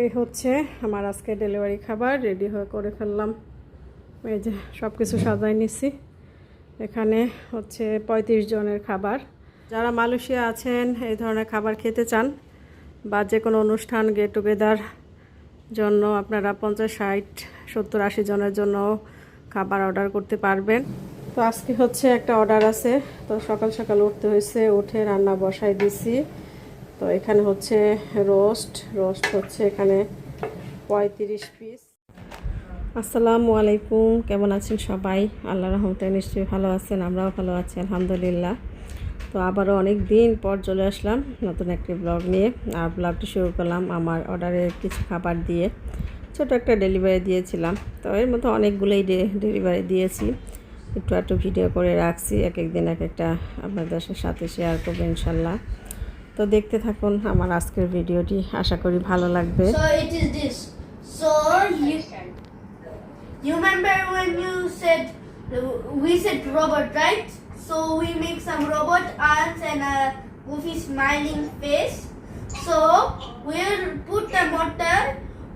এই হচ্ছে আমার আজকে ডেলিভারি খাবার, রেডি হয়ে করে ফেললাম। এই যে সব কিছু সাজাই নিছি। এখানে হচ্ছে পঁয়ত্রিশ জনের খাবার। যারা মালয়েশিয়া আছেন, এই ধরনের খাবার খেতে চান বা যে কোনো অনুষ্ঠান গেট টুগেদার জন্য আপনারা পঞ্চাশ, ষাট, সত্তর, আশি জনের জন্য খাবার অর্ডার করতে পারবেন। তো আজকে হচ্ছে একটা অর্ডার আছে। তো সকাল সকাল উঠতে হয়েছে, উঠে রান্না বসাই দিছি। তো এখানে হচ্ছে রোস্ট রোস্ট হচ্ছে এখানে পঁয়ত্রিশ পিস আসসালামু আলাইকুম, কেমন আছেন সবাই? আল্লাহ রহমতে নিশ্চয়ই ভালো আছেন, আমরাও ভালো আছি, আলহামদুলিল্লাহ। তো আবারও অনেক দিন পর চলে আসলাম নতুন একটি ব্লগ নিয়ে। আর ব্লগটি শুরু করলাম আমার অর্ডারের কিছু খাবার দিয়ে। ছোট একটা ডেলিভারি দিয়েছিলাম। তো এর মধ্যে অনেকগুলোই ডেলিভারি দিয়েছি। একটু একটু ভিডিও করে রাখছি এক এক দিন এক একটা আপনাদের সাথে শেয়ার করব ইনশাল্লাহ। তো দেখতে থাকুন আমার আজকের ভিডিওটি আশা করি ভালো লাগবে So it is this. So you, you remember you said we said robot, right? So we make some robot arms and a goofy smiling face. So we'll put the motor.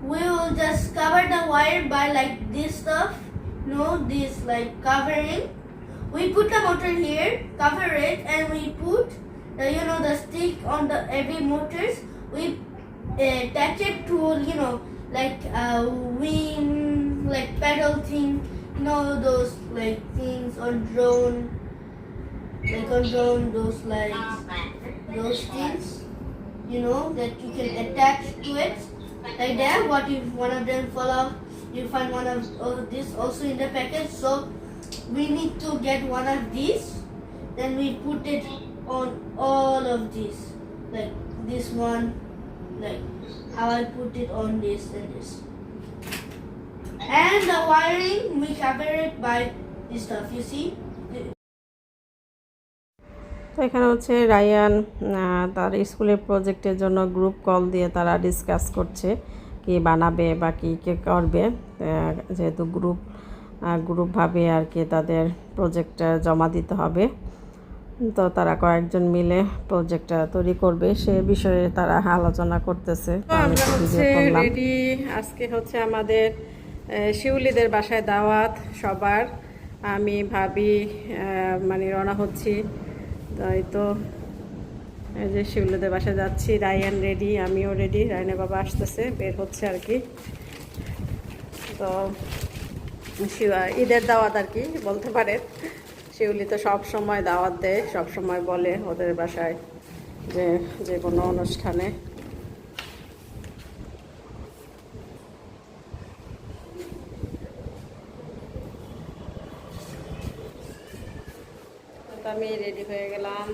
We will just cover the wire by like this stuff. You No, this like covering. We put the motor here, cover it, and we put you know the stick on the every motors. We uh, attach it to you know like a wing like pedal thing you know those like things on drone like on drone those like those things you know that you can attach to it like that what if one of them fall off you find one of oh, this also in the package so we need to get one of these then we put it on all of these like this one like how I put it on this and this. And the wiring, we cover it by this stuff, you see? এখানে হচ্ছে Ryan তার স্কুলের প্রজেক্টের জন্য group call দিয়ে তারা discuss করছে কি বানাবে বা কী কে করবে যেহেতু গ্রুপ গ্রুপভাবে আর কি তাদের প্রজেক্টটা জমা দিতে হবে তো তারা কয়েকজন মিলে প্রজেক্টটা তৈরি করবে সে বিষয়ে তারা আলোচনা করতেছে। তো আমি হচ্ছে রেডি আজকে হচ্ছে আমাদের শিউলিদের বাসায় দাওয়াত সবার। আমি ভাবি মানে রওনা হচ্ছি। তাই তো এই যে শিউলিদের বাসায় যাচ্ছি রায়ান রেডি আমিও রেডি রায়নের বাবা আসতেছে বের হচ্ছে আর কি। তো ঈদের দাওয়াত আর কি বলতে পারেন। শিউলি তো সব সময় দাওয়াত দেয়, সব সময় বলে ওদের বাসায় যে যে কোনো অনুষ্ঠানে। আমি রেডি হয়ে গেলাম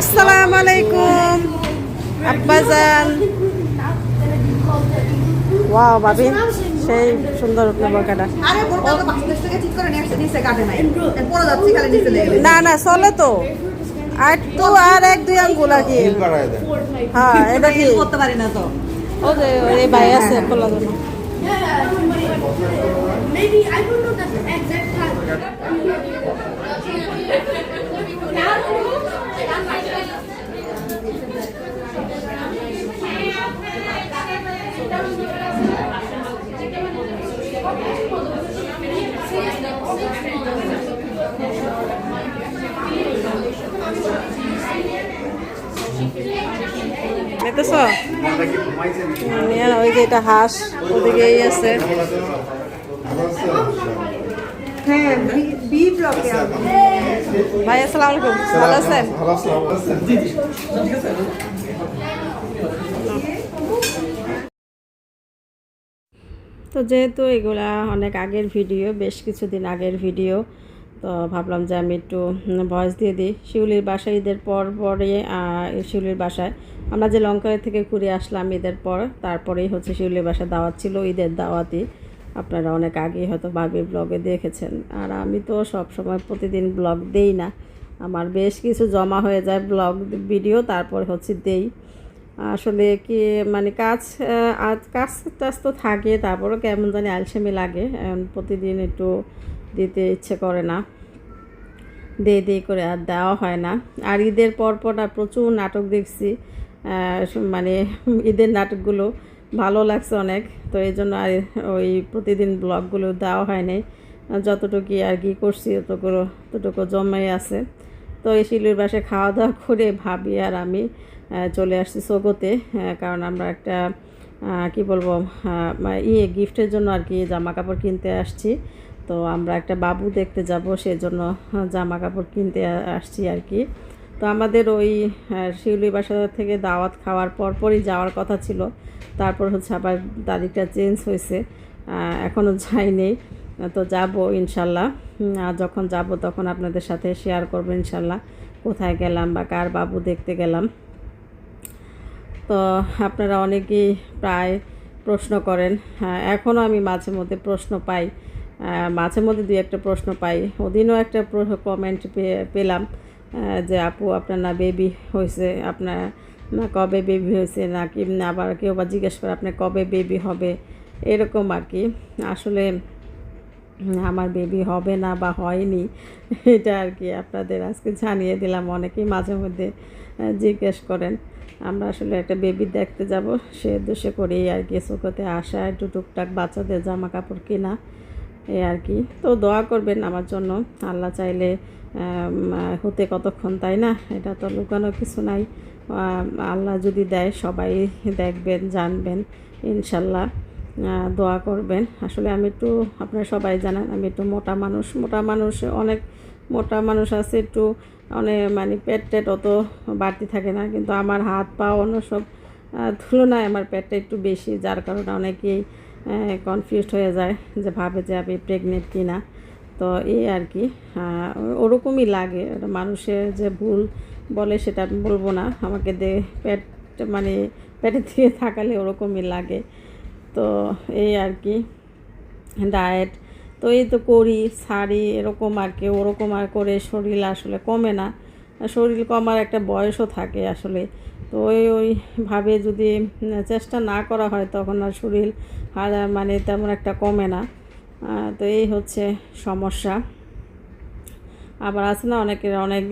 আসসালামু আলাইকুম আব্বাজান ওয়াও ভাবি সেই সুন্দর উঠল বোরকাটা আরে বোরকা তো বাংলাদেশ থেকে ঠিক করে নিয়ে আসছে নিচে কাটে নাই পরে যাচ্ছে খালি নিচে লেগে গেছে। না না চলে তো। আর তো আর এক দুই আঙ্গুল আর কি? হ্যাঁ এটা কি? করতে পারি না তো। ও যে এই ভাই আছে খোলা জন্য maybe I don't know the exact time. নিয়ে ওই যে এটা হাঁস ওদিকেই আছে। হ্যাঁ ব্লকে ভাই আসসালামু আলাইকুম। ভালো আছেন? তো যেহেতু এগুলা অনেক আগের ভিডিও বেশ কিছুদিন আগের ভিডিও তো ভাবলাম যে আমি একটু ভয়েস দিয়ে দিই। শিউলির বাসায় ঈদের পর পরে শিউলির বাসায়। আমরা যে লঙ্কায় থেকে ঘুরে আসলাম ঈদের পর, তারপরেই হচ্ছে শিউলির বাসায় দাওয়াত ছিল, ঈদের দাওয়াতই। আপনারা অনেক আগেই হয়তো বাবির ব্লগে দেখেছেন। আর আমি তো সব সময় প্রতিদিন ব্লগ দেই না। আমার বেশ কিছু জমা হয়ে যায় ব্লগ ভিডিও, তারপর হচ্ছে দেই। আসলে কি মানে কাজ কাজ টাজ তো থাকে, তারপরও কেমন জানি আলসেমি লাগে। প্রতিদিন একটু দিতে ইচ্ছে করে না। দিয়ে দিয়ে করে আর দেওয়া হয় না। আর ঈদের পর পর আর প্রচুর নাটক দেখছি। মানে ঈদের নাটকগুলো ভালো লাগছে অনেক। তো এই জন্য আর ওই প্রতিদিন ব্লগগুলো দেওয়া হয় নাই। যতটুকু আর কি করছি ততগুলো ততটুকু জমাই আছে। তো এই শিলুর বাসে খাওয়া দাওয়া করে ভাবি আর আমি চলে আসছি সোগোতে। কারণ আমরা একটা কি বলব ইয়ে গিফটের জন্য আর কি জামা কাপড় কিনতে আসছি। তো আমরা একটা বাবু দেখতে যাব সেজন্য জামা কাপড় কিনতে আসছি আর কি। তো আমাদের ওই শিউলি বাসা থেকে দাওয়াত খাওয়ার পরপরই যাওয়ার কথা ছিল। তারপর হচ্ছে আবার তারিখটা চেঞ্জ হয়েছে। এখনও যাইনি। তো যাব ইনশাল্লাহ। আর যখন যাব তখন আপনাদের সাথে শেয়ার করব ইনশাল্লাহ। কোথায় গেলাম বা কার বাবু দেখতে গেলাম। তো আপনারা অনেকেই প্রায় প্রশ্ন করেন। হ্যাঁ, এখনও আমি মাঝে মধ্যে প্রশ্ন পাই। মাঝে মধ্যে দুই একটা প্রশ্ন পাই। ওদিনও একটা কমেন্ট পেলাম যে, আপু, আপনার না বেবি হয়েছে, আপনার না কবে বেবি হয়েছে না কি আবার কেউ বা জিজ্ঞেস করে আপনার কবে বেবি হবে? এরকম আর কি। আসলে আমার বেবি হবে না বা হয়নি, এটা আর কি আপনাদের আজকে জানিয়ে দিলাম। অনেকেই মাঝে মধ্যে জিজ্ঞেস করেন, আমরা আসলে একটা বেবি দেখতে যাব, সে উদ্দেশ্যে করেই আর কি সুখতে আসা, একটু টুকটাক বাচ্চাদের জামা কাপড় কেনা এই আর কি। তো দোয়া করবেন আমার জন্য। আল্লাহ চাইলে হতে কতক্ষণ, তাই না? এটা তো লুকানো কিছু নাই। আল্লাহ যদি দেয়, সবাই দেখবেন, জানবেন, ইনশাল্লাহ দোয়া করবেন। আসলে আমি একটু, আপনারা সবাই জানেন, আমি একটু মোটা মানুষ। মোটা মানুষ, অনেক মোটা মানুষ আছে, একটু অনেক মানে পেট টেট অত বাড়তি থাকে না। কিন্তু আমার হাত পা অন্য সব তুলনায় আমার পেটটা একটু বেশি, যার কারণে অনেকেই কনফিউজড হয়ে যায় যে ভাবে যে আমি প্রেগনেন্ট কিনা। তো এই আর কি ওরকমই লাগে। মানুষের যে ভুল বলে সেটা আমি বলব না। আমাকে দে, পেট মানে পেটের দিকে থাকালে ওরকমই লাগে। তো এই আর কি ডায়েট তো এই তো করি ছাড়ি এরকম আর কি, ওরকম আর করে শরীর আসলে কমে না। শরীর কমার একটা বয়সও থাকে আসলে। তো ওই ওইভাবে যদি চেষ্টা না করা হয় তখন আর শরীর আর মানে তেমন একটা কমে না। তো এই হচ্ছে সমস্যা। আবার আছে না অনেকের, অনেক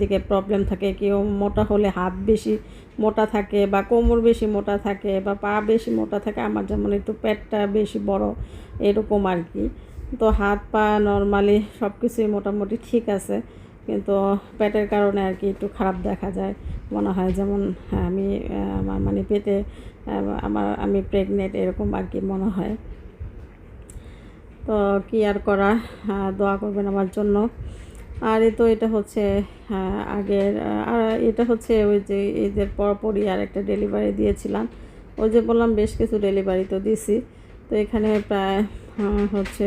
দিকে প্রবলেম থাকে। কেউ মোটা হলে হাত বেশি মোটা থাকে বা কোমর বেশি মোটা থাকে বা পা বেশি মোটা থাকে। আমার যেমন একটু পেটটা বেশি বড়, এরকম আর কি। তো হাত, পা নর্মালি সব কিছুই মোটামুটি ঠিক আছে। কিন্তু পেটের কারণে আর কি একটু খারাপ দেখা যায়। মনে হয় যেমন হ্যাঁ, আমি আমার মানে পেটে আমার আমি প্রেগনেন্ট এরকম আর কি মনে হয়। তো কি আর করা আহ, দোয়া করবেন আমার জন্য। আর এ তো এটা হচ্ছে আহ, আগের আর এটা হচ্ছে ওই যে ঈদের পরপরই আর একটা ডেলিভারি দিয়েছিলাম। ওই যে বললাম বেশ কিছু ডেলিভারি তো দিছি। তো এখানে প্রায় হচ্ছে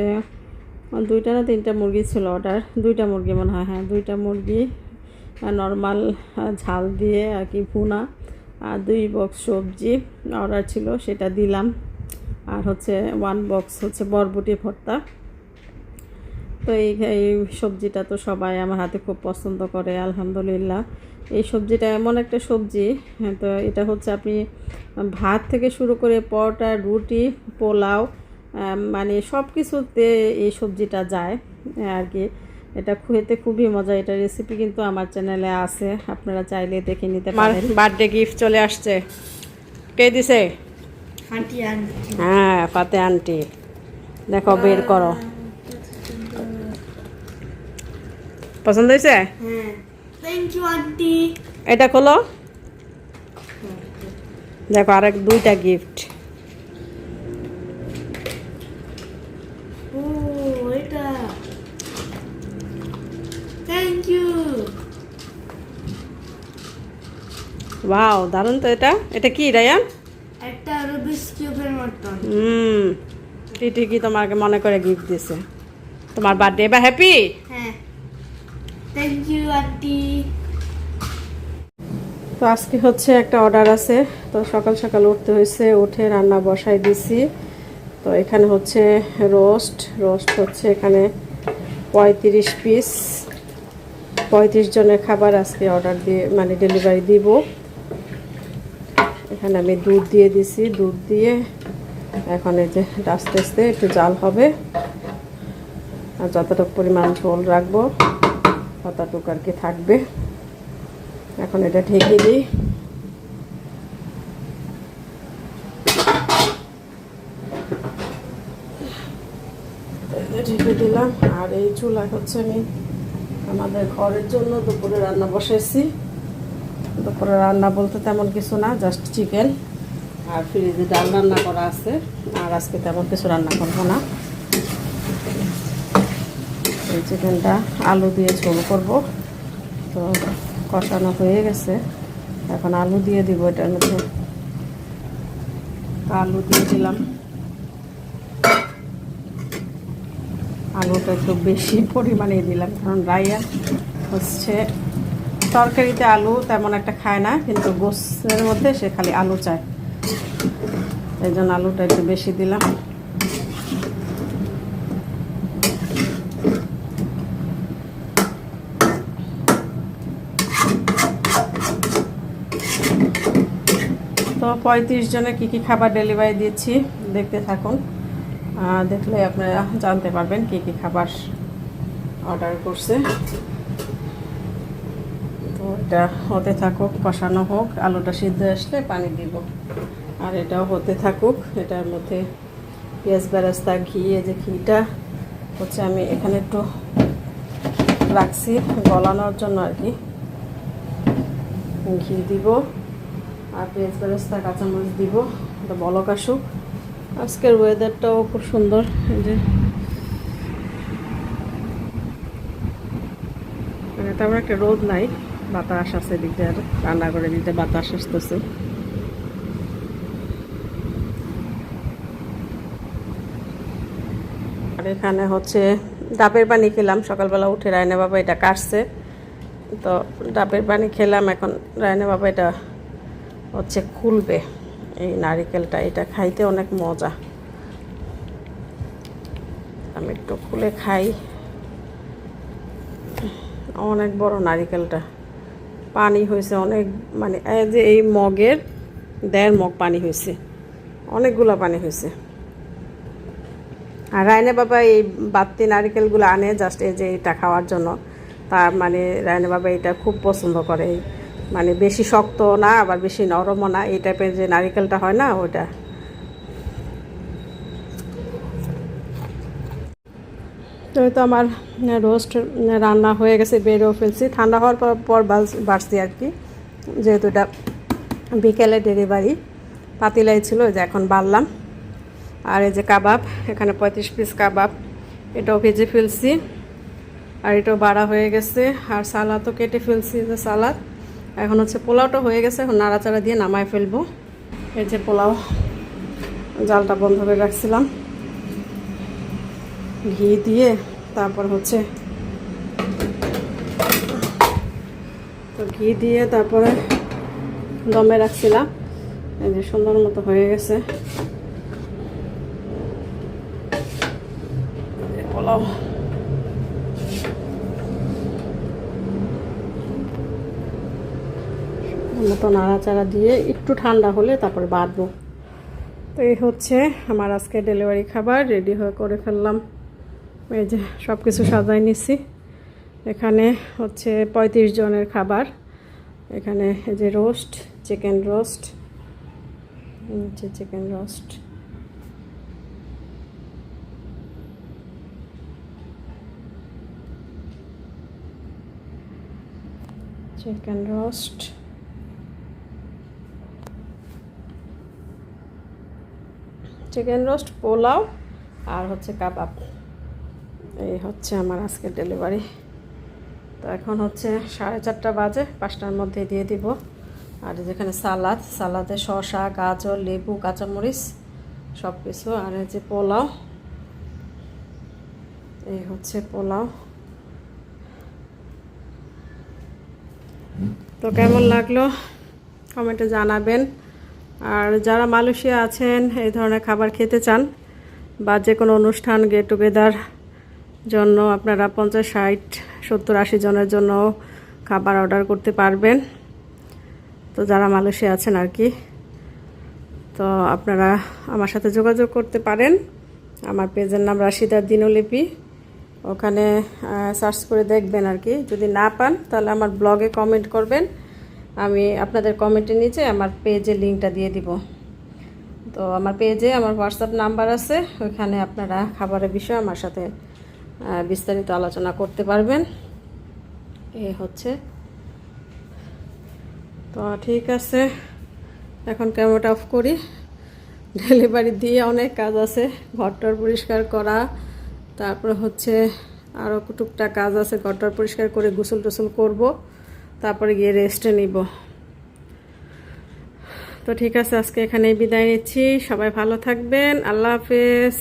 দুইটা না তিনটা মুরগি ছিল অর্ডার দুইটা মুরগি মনে হয় হ্যাঁ দুইটা মুরগি নর্মাল ঝাল দিয়ে আর কি ভুনা, আর দুই বক্স সবজি অর্ডার ছিল, সেটা দিলাম। আর হচ্ছে ওয়ান বক্স হচ্ছে বরবটি ভর্তা। তো এই এই সবজিটা তো সবাই আমার হাতে খুব পছন্দ করে, আলহামদুলিল্লাহ। এই সবজিটা এমন একটা সবজি, তো এটা হচ্ছে আপনি ভাত থেকে শুরু করে পরোটা, রুটি, পোলাও মানে সব কিছুতে এই সবজিটা যায়, আর কি। এটা খেতে খুবই মজা এটা রেসিপি কিন্তু আমার চ্যানেলে আছে আপনারা চাইলে দেখে নিতে পারেন। বার্থডে গিফট চলে আসছে। কে দিছে? Aunty aunty. হ্যাঁ ফাতে আন্টি। দেখো বের করো। পছন্দ হয়েছে? হ্যাঁ। Thank you aunty. এটা খোলো। দেখো আরেক দুইটা গিফট ও এটা থ্যাংক ইউ ওয়াও দারুণ তো এটা। এটা কি রায়ান? একটা রুবিস কিউবের মতন হুম টিটি কি তোমাকে মনে করে গিফট দিয়েছে তোমার বার্থডে বা হ্যাপি হ্যাঁ। Thank you, Auntie. তো আজকে হচ্ছে একটা অর্ডার আছে। তো সকাল সকাল উঠতে হয়েছে উঠে রান্না বসাই দিছি। তো এখানে হচ্ছে রোস্ট রোস্ট হচ্ছে এখানে পঁয়ত্রিশ পিস পঁয়ত্রিশ জনের খাবার আজকে অর্ডার দিয়ে মানে ডেলিভারি দিব। এখানে আমি দুধ দিয়ে দিছি, দুধ দিয়ে এখন এই যে আস্তে আস্তে একটু জাল হবে। আর যতটুকু পরিমাণ ঝোল রাখব, ততটুকু আর কি থাকবে। এখন এটা ঢেকে দিই। ঢেকে দিলাম। আর এই চুলা হচ্ছে আমি আমাদের ঘরের জন্য দুপুরে রান্না বসাইছি দুপুরে রান্না বলতে তেমন কিছু না জাস্ট চিকেন আর ফ্রিজে ডাল রান্না করা আছে, আর আজকে তেমন কিছু রান্না করব না। এই চিকেনটা আলু দিয়ে ঝোল করব। তো কষানো হয়ে গেছে। এখন আলু দিয়ে দিব এটার মধ্যে। আলু দিয়ে দিলাম। আলুটা একটু বেশি পরিমাণে দিলাম, কারণ রাইয়া হচ্ছে তরকারিতে আলু তেমন একটা খায় না, কিন্তু গোসের মধ্যে সে খালি আলু চায়। এই জন্য আলুটা একটু বেশি দিলাম। তো পঁয়ত্রিশ জনের কী কী খাবার ডেলিভারি দিচ্ছি দেখতে থাকুন। দেখলে আপনারা জানতে পারবেন কী কী খাবার অর্ডার করছে। এটা হতে থাকুক, কষানো হোক, আলুটা সিদ্ধ আসলে পানি দিব। আর এটাও হতে থাকুক, এটার মধ্যে পেঁয়াজ, বেরাস্তা, ঘি, এই যে ঘিটা হচ্ছে আমি এখানে একটু রাখছি, গলানোর জন্য আর কি। ঘি দিব, আর পেঁয়াজ, বেরেস্তা, কাঁচামরিচ দিব, এটা বলক আসুক। আজকের ওয়েদারটাও খুব সুন্দর যে। মানে তেমন একটা রোদ নাই। বাতাস আছে দিকটা আর রান্না করে দিতে বাতাস আসতেছে। আর এখানে হচ্ছে ডাবের পানি খেলাম, সকালবেলা উঠে রায়না বাবা এটা কাটছে। তো ডাবের পানি খেলাম, এখন রায়না বাবা এটা হচ্ছে খুলবে। এই নারিকেলটা, এটা খাইতে অনেক মজা। আমি একটু খুলে খাই। অনেক বড় নারিকেলটা। পানি হয়েছে অনেক মানে এই যে এই মগের দেড় মগ পানি হয়েছে, অনেকগুলো পানি হয়েছে। আর রায়না বাবা এই বাত্তি নারিকেলগুলো আনে জাস্ট এই যে এটা খাওয়ার জন্য। তার মানে রায়না বাবা এটা খুব পছন্দ করে। মানে বেশি শক্ত না, আবার বেশি নরমও না, এই টাইপের যে নারিকেলটা হয় না, ওটা। তো তো আমার রোস্ট রান্না হয়ে গেছে বেরও ফেলছি। ঠান্ডা হওয়ার পর পর বাড়ছি আর কি। যেহেতু এটা বিকেলে ডেলিভারি পাতিলাই ছিল যে এখন বাড়লাম। আর এই যে কাবাব, এখানে পঁয়ত্রিশ পিস কাবাব, এটাও ভেজে ফেলছি। আর এটাও বাড়া হয়ে গেছে। আর সালাদও কেটে ফেলছি যে সালাদ। এখন হচ্ছে পোলাওটা হয়ে গেছে, এখন নাড়াচাড়া দিয়ে নামায় ফেলব। এই যে পোলাও, জালটা বন্ধ করে রাখছিলাম। ঘি দিয়ে তারপর হচ্ছে তো ঘি দিয়ে তারপরে দমে রাখছিলাম। এই যে সুন্দর মতো হয়ে গেছে। পোলাও। মতো নাড়াচাড়া দিয়ে একটু ঠান্ডা হলে তারপরে বাঁধবো। তো এই হচ্ছে আমার আজকে ডেলিভারি খাবার, রেডি হয়ে করে ফেললাম। এই যে সব কিছু সাজাই নিছি। এখানে হচ্ছে পঁয়ত্রিশ জনের খাবার। এখানে এই যে রোস্ট, চিকেন রোস্ট হচ্ছে chicken roast. Chicken roast. Chicken roast pulao আর হচ্ছে কাবাব। এই হচ্ছে আমার আজকের ডেলিভারি তো এখন হচ্ছে সাড়ে চারটা বাজে, পাঁচটার মধ্যে দিয়ে দিব। আর যেখানে সালাদ, সালাদে শসা, গাজর, লেবু, কাঁচামরিচ সব কিছু আর এই যে পোলাও, এই হচ্ছে পোলাও। তো কেমন লাগল? কমেন্টে জানাবেন। আর যারা মালয়েশিয়া আছেন, এই ধরনের খাবার খেতে চান বা যে কোনো অনুষ্ঠান গেট টুগেদার জন্য আপনারা পঞ্চাশ, ষাট, সত্তর, আশি জনের জন্য খাবার অর্ডার করতে পারবেন। তো যারা মালয়েশিয়া আছেন আর কি, তো আপনারা আমার সাথে যোগাযোগ করতে পারেন। আমার পেজের নাম রাশিদার দিনলিপি। ওখানে সার্চ করে দেখবেন আর কি। যদি না পান, তাহলে আমার ব্লগে কমেন্ট করবেন। আমি আপনাদের কমেন্টের নিচে আমার পেজে লিঙ্কটা দিয়ে দিব। তো আমার পেজে আমার হোয়াটসঅ্যাপ নাম্বার আছে। ওইখানে আপনারা খাবারের বিষয়ে আমার সাথে বিস্তারিত আলোচনা করতে পারবেন। এ হচ্ছে। তো ঠিক আছে, এখন ক্যামেরাটা অফ করি। ডেলিভারি দিয়ে অনেক কাজ আছে, ঘরটার পরিষ্কার করা, তারপরে হচ্ছে আরও টুকটাক কাজ আছে, ঘরটার পরিষ্কার করে গোসল টোসল করব, তারপরে গিয়ে রেস্টে নিব। তো ঠিক আছে, আজকে এখানেই বিদায় নিচ্ছি, সবাই ভালো থাকবেন, আল্লাহ হাফেজ।